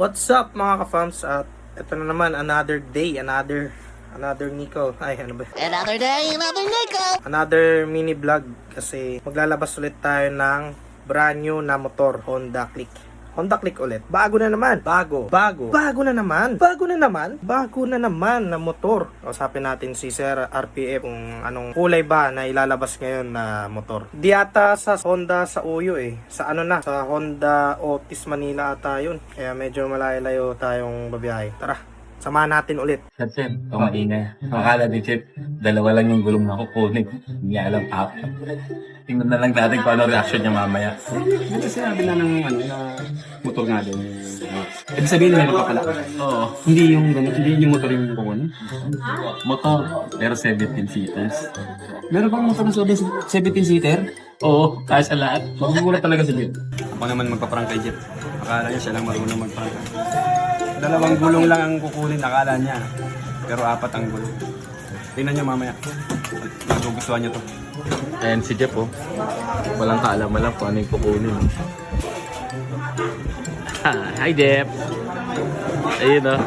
What's up mga ka-fams at ito na naman another day, another another Nico. Ay, ano ba? Another day, another Nico. Another mini vlog kasi maglalabas ulit tayo ng brand new na motor, Honda Click. Honda Click ulit. Bago na naman. Bago. Bago. Bago na naman. Bago na naman. Bago na naman na motor. Kausapin natin si Sir RPF kung anong kulay ba na ilalabas ngayon na motor. Di ata sa Honda sa Uyo eh. Sa ano na? Sa Honda Otis Manila ata yun. Kaya medyo malayo-layo tayong babiyahe. Tara. Samahan natin ulit. At Chef, maingay. Akala ni Chef, dalawa lang yung gulong na kukunin. Hindi niya alam apat. Tingnan na lang natin kung ano reaction niya mamaya. Kasi sinabi na ng ano, na motor nga din. Ibig sabihin meron ka pala. Oo. Hindi yung ganun, hindi yung motor yung kukunin. Motor, pero 17 seaters. Meron bang motor na 17-seater? Oo, kaya sa lahat. Magugulat talaga si Jet. Ako naman magpaparang kay Jet. Akala niya siya lang marunong magparang. Dalawang gulong lang ang kukunin, akala niya. Pero apat ang gulong. Tingnan niyo mamaya. Magugustuhan niyo to. Ayan si Jeff oh. Walang kaalaman lang kung ano yung kukunin. Hi Jeff! Ayun oh.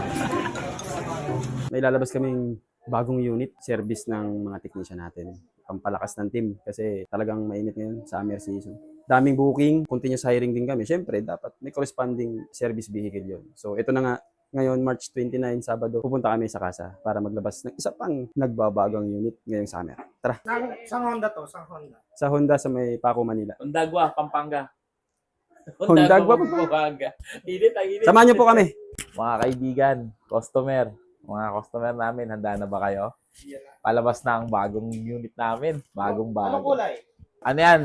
may lalabas kaming bagong unit, service ng mga technician natin. Pampalakas ng team kasi talagang mainit ngayon, summer season. Daming booking, continuous hiring din kami. Siyempre, dapat may corresponding service vehicle yon. So, ito na nga, ngayon, March 29, Sabado, pupunta kami sa casa para maglabas ng isa pang nagbabagang unit ngayong summer. Tara, Sang, sang Honda to? Sang Honda? sa Honda sa may Paco, Manila. Hundagwa, Pampanga. Hundagwa, Pampanga. Init, ang init. Samahan niyo po kami. Mga kaibigan, customer, mga customer namin, handa na ba kayo? Palabas na ang bagong unit namin. Bagong Anong bago. kulay? Ano yan?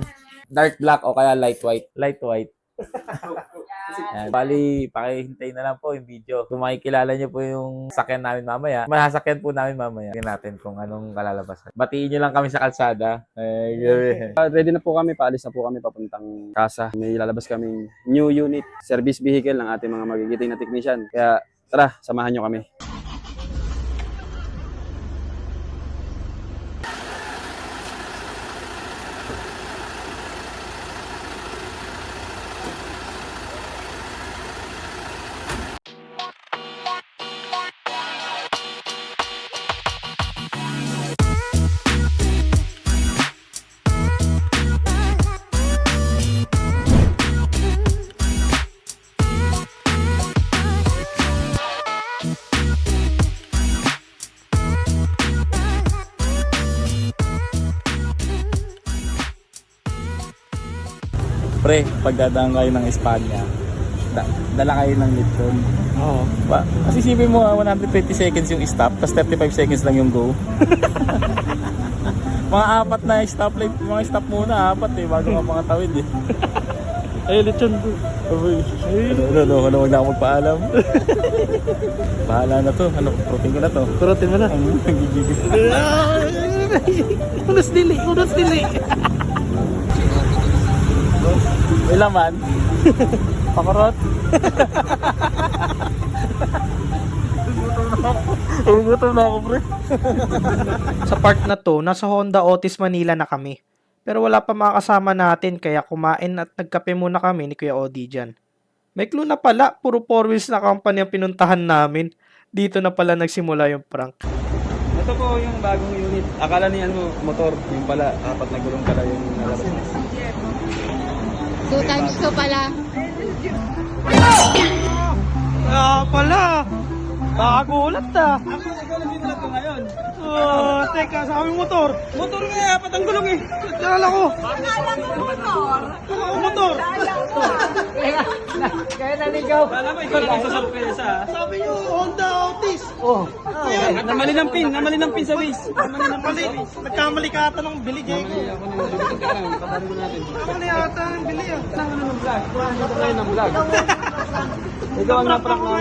Dark black o kaya light white? Light white. Yan. Bali, pakihintay na lang po yung video. Kung makikilala niyo po yung sakyan namin mamaya, masasakyan po namin mamaya. Tingnan natin kung anong kalalabasan. Batiin niyo lang kami sa kalsada. Ay, gabi. Uh, ready na po kami, paalis na po kami papuntang casa. May lalabas kaming new unit, service vehicle ng ating mga magigiting na technician. Kaya tara, samahan nyo kami. Pre, pagdadaan kayo ng Espanya, da- dala kayo ng Lipton. Oo. Ba, kasi isipin mo, ah, 120 seconds yung stop, tapos 35 seconds lang yung go. mga apat na stop light, mga stop muna, apat eh, bago ka mga tawid eh. Ay, lechon bro. Ano, ano, ano, ano, huwag na ako magpaalam. Bahala na to, ano, protein ko na to. Kurutin mo na. Ang nagigigil. Unas dili, unas dili. May laman. Pakurot. Gutom na ako, pre. Sa part na to, nasa Honda Otis Manila na kami. Pero wala pa mga kasama natin kaya kumain at nagkape muna kami ni Kuya Odi dyan. May clue na pala, puro four wheels na company ang pinuntahan namin. Dito na pala nagsimula yung prank. Ito po yung bagong unit. Akala ni ano, motor. Yung pala, apat na gulong pala yung nalabas. 2 times 2 pala. Ah, pala! Nakagulat ah! Ako, ikaw lang dito lang ngayon. Oh, teka, sa aming motor! Motor nga, apat ang gulong eh. Kala ko! Akala ko motor! motor! Kala mo, ikaw lang ang sasurpresa. ah. Sabi niyo, Honda Oh! Namali ng pin, namali ng pin sa waist. Namali ng Mali, nagkamali ka ata ng bili, Jake. Kamali ata ng bili ah. Ano ng vlog? Kayo ng vlog. Ikaw ang naprank mo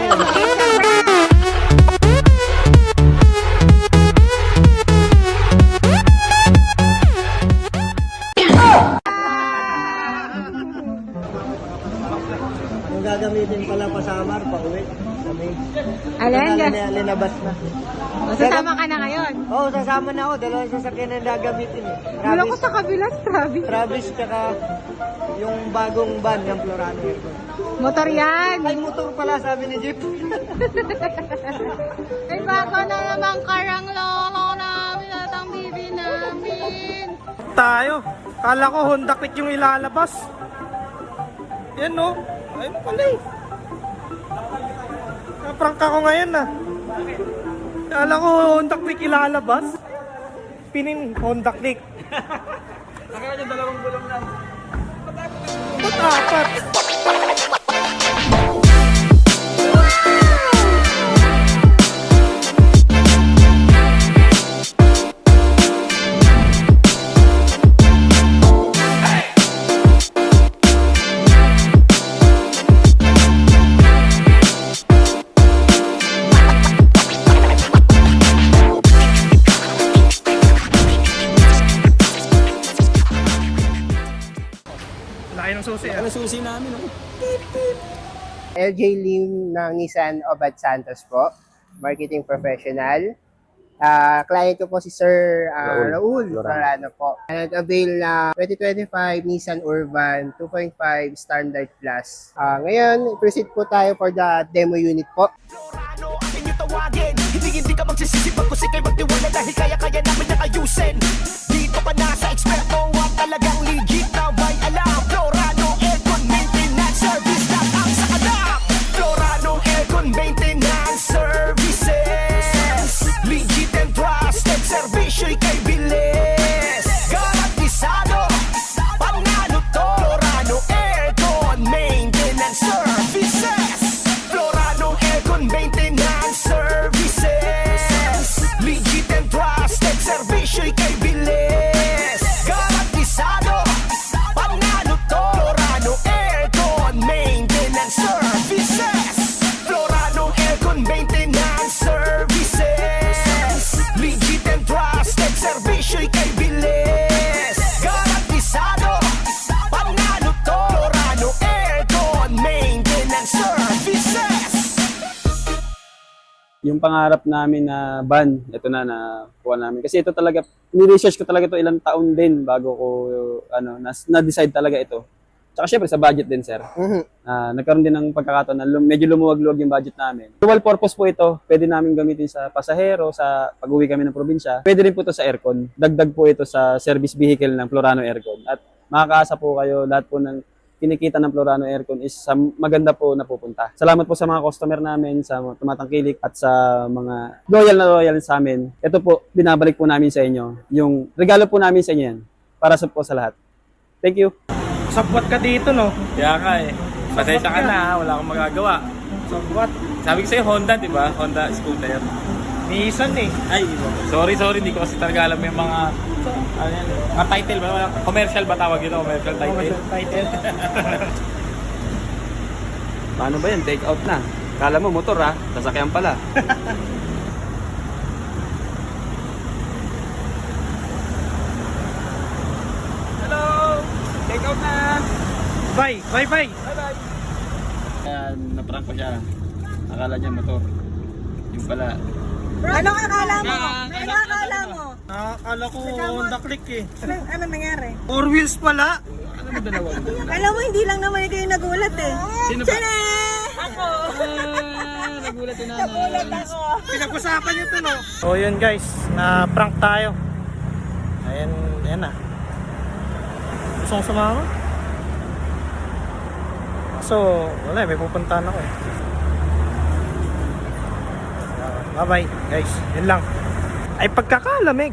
Linabas na. Sasama ka na ngayon. Oo, oh, sasama na ako. Dalawang sasakyan na gagamitin eh. Wala ko Travis, sa kabila, Travis. Travis, tsaka yung bagong van ng Florano Aircon. Motor yan. Ay, motor pala, sabi ni Jeep. Ay, baka na naman karang lolo namin at ang bibi namin. Tayo. Kala ko Honda Click yung ilalabas. Yan no. Ayun pala eh. Naprank ako ngayon ah. Kala ko Honda Click ilalabas. Pinin Honda Click. Nakala niya dalawang gulong lang. Ba't apat? LJ Lim ng Nissan Obad Santos po, marketing professional. Ah, client ko po si Sir ah, Raul Raul po. And avail na 2025 Nissan Urban 2.5 Standard Plus. Ah, ngayon, proceed po tayo for the demo unit po. Ano akin yung tawagin Hindi hindi ka magsisisi pag kusik ay magtiwala Dahil kaya-kaya namin yung kay bilis Garantisado Panalo to Florano Aircon Maintenance Services Yung pangarap namin na van, ito na na kuha namin. Kasi ito talaga, ni-research ko talaga ito ilang taon din bago ko, ano, na-decide talaga ito. Tsaka syempre sa budget din, sir. Mhm. Ah, nagkaroon din ng pagkakataon na lum- medyo lumuwag-luwag yung budget namin. Dual purpose po ito. Pwede namin gamitin sa pasahero, sa pag-uwi kami ng probinsya. Pwede rin po ito sa aircon. Dagdag po ito sa service vehicle ng Florano Aircon. At makakaasa po kayo lahat po ng kinikita ng Florano Aircon is sa maganda po napupunta. Salamat po sa mga customer namin, sa mga tumatangkilik at sa mga loyal na loyal sa amin. Ito po, binabalik po namin sa inyo. Yung regalo po namin sa inyo yan. Para sa po sa lahat. Thank you. Sabwat ka dito no. Kaya ka eh. Pasensya ka na ha, wala akong magagawa. Sabwat. Sabi ko sa'yo, Honda, di ba? Honda scooter. Nissan eh. Ay, sorry, sorry, hindi ko kasi talaga alam yung mga, ano yan, mga title ba? Commercial ba tawag ito? Commercial title? Title. Paano ba yan? Take out na. Kala mo motor ha, sasakyan pala. Hello! Take out na! Bye. Bye bye. Kaya naprank ko siya. Akala niya motor. Yung pala. Ano akala mo? Ano akala mo? Nakakala ko Honda Click eh. Ano nangyari? Four wheels pala. Alam mo, hindi lang naman kayo nagulat eh. Sino ba? Ako! Nagulat yun Nagulat ako. Pinag-usapan nyo to no. So yun guys, na prank tayo. Ayan, ayan na. Kong sumama? So, wala eh, may pupuntahan ako eh. Bye bye guys, yun lang. Ay pagkakalamig.